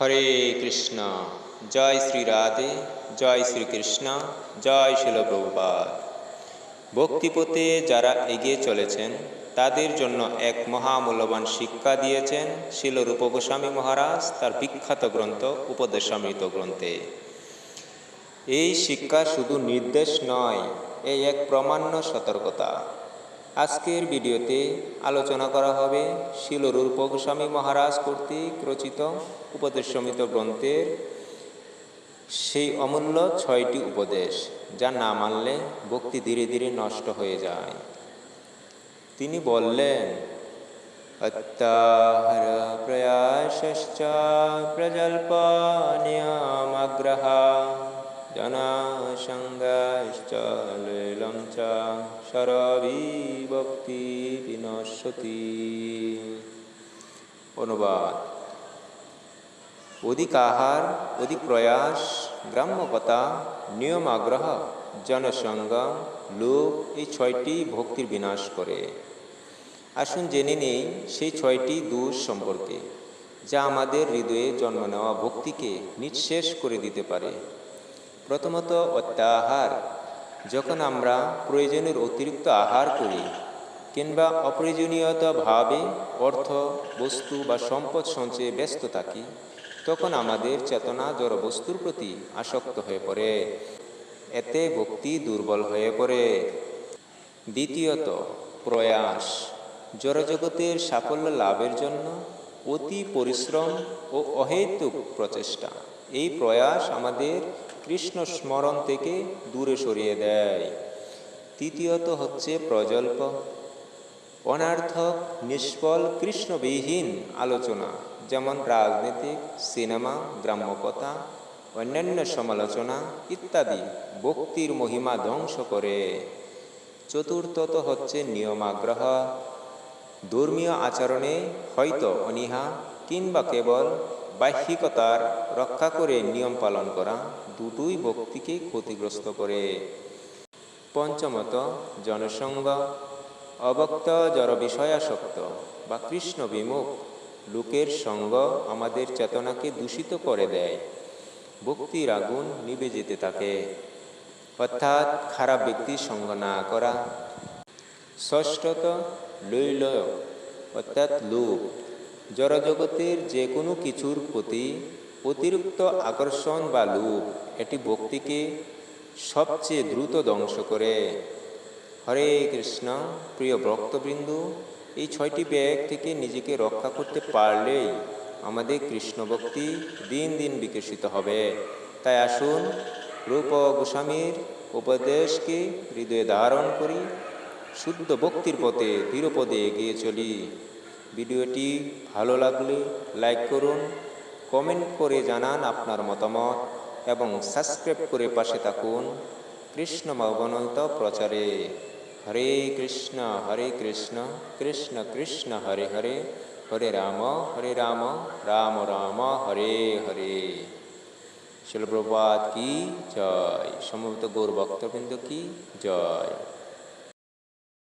হরে কৃষ্ণ। জয় শ্রী রাধে, জয় শ্রীকৃষ্ণ জয় শিল প্রভুপাদ। ভক্তিপথে যারা এগিয়ে চলেছেন, তাদের জন্য এক মহামূল্যবান শিক্ষা দিয়েছেন শিল রূপ গোস্বামী মহারাজ তার বিখ্যাত গ্রন্থ উপদেশামৃত গ্রন্থে। এই শিক্ষা শুধু নির্দেশ নয় এই এক প্রমাণ্য সতর্কতা। আজকের ভিডিওতে আলোচনা করা হবে শিলরূপ গোস্বামী মহারাজ কর্তৃক রচিত উপদেশমিত গ্রন্থের সেই অমূল্য ছয়টি উপদেশ, যা না মানলে ভক্তি ধীরে ধীরে নষ্ট হয়ে যায়। তিনি বললেন, অত্যাহার প্রয়াসশ্চ প্রজল্প নিয়মাগ্রহ জনাসঙ্গাশ্চ লীলং চ সরবিভক্তি বিনশ্বতি অনুবাদ। অধিক আহার অধিক প্রয়াস গ্রাম্যকতা নিয়ম আগ্রহ জনসঙ্গম লোক এই ছয়টি ভক্তির বিনাশ করে। আসুন জেনে নেই সেই ছয়টি দোষ সম্পর্কে, যা আমাদের হৃদয়ে জন্ম নেওয়া ভক্তিকে নিঃশেষ করে দিতে পারে। প্রথমত অত্যাহার। যখন আমরা প্রয়োজনের অতিরিক্ত আহার করি কিংবা অপ্রয়োজনীয়তাভাবে অর্থ, বস্তু বা সম্পদ সঞ্চয়ে ব্যস্ত থাকি, তখন আমাদের চেতনা জড় বস্তুর প্রতি আসক্ত হয়ে পড়ে। এতে ভক্তি দুর্বল হয়ে পড়ে। দ্বিতীয়ত, প্রয়াস। জড়জগতের সাফল্য লাভের জন্য অতি পরিশ্রম ও অহেতুক প্রচেষ্টা। এই প্রয়াস আমাদের কৃষ্ণ স্মরণ থেকে দূরে সরিয়ে দেয়। তৃতীয়ত হচ্ছে প্রজল্প। অনার্থক, নিষ্ফল, কৃষ্ণবিহীন আলোচনা, যেমন রাজনীতিক, সিনেমা গ্রাম্যকথা অন্যান্য সমালোচনা ইত্যাদি ভক্তির মহিমা ধ্বংস করে। চতুর্থত হচ্ছে নিয়মাগ্রহ। ধর্মীয় আচরণে হয়তো অনীহা কিংবা কেবল বাহ্যিকতার রক্ষা করে নিয়ম পালন করা দুটোই ভক্তিকে ক্ষতিগ্রস্ত করে। পঞ্চমত জনসঙ্গ অবক্ত জড় বিষয়াসক্ত বা কৃষ্ণ বিমুখ, লোকের সঙ্গ আমাদের চেতনাকে দূষিত করে দেয়। ভক্তির আগুন নিভে যেতে থাকে অর্থাৎ খারাপ ব্যক্তির সঙ্গ না করা। ষষ্ঠত লৈল অর্থাৎ লোভ। জড়জগতের যে কোনো কিছুর প্রতি অতিরিক্ত আকর্ষণ বা লোভ, এটি ভক্তিকে সবচেয়ে দ্রুত ধ্বংস করে। হরে কৃষ্ণ, প্রিয় ভক্তবৃন্দ, এই ছয়টি ব্যাগ থেকে নিজেকে রক্ষা করতে পারলেই আমাদের কৃষ্ণ ভক্তি দিন দিন বিকশিত হবে। তাই আসুন রূপ গোস্বামীর উপদেশকে হৃদয়ে ধারণ করি, শুদ্ধ ভক্তির পথে ধীরপদে এগিয়ে চলি। ভিডিওটি ভালো লাগলে লাইক করুন, কমেন্ট করে জানান আপনার মতামত এবং সাবস্ক্রাইব করে পাশে থাকুন কৃষ্ণ অবনত প্রচারে। হরে কৃষ্ণ হরে কৃষ্ণ কৃষ্ণ কৃষ্ণ, হরে হরে হরে রাম হরে রাম রাম রাম, হরে হরে। শিলপ্রপাত কি? জয়। সমবেত গৌর ভক্তবৃন্দ কি? জয়।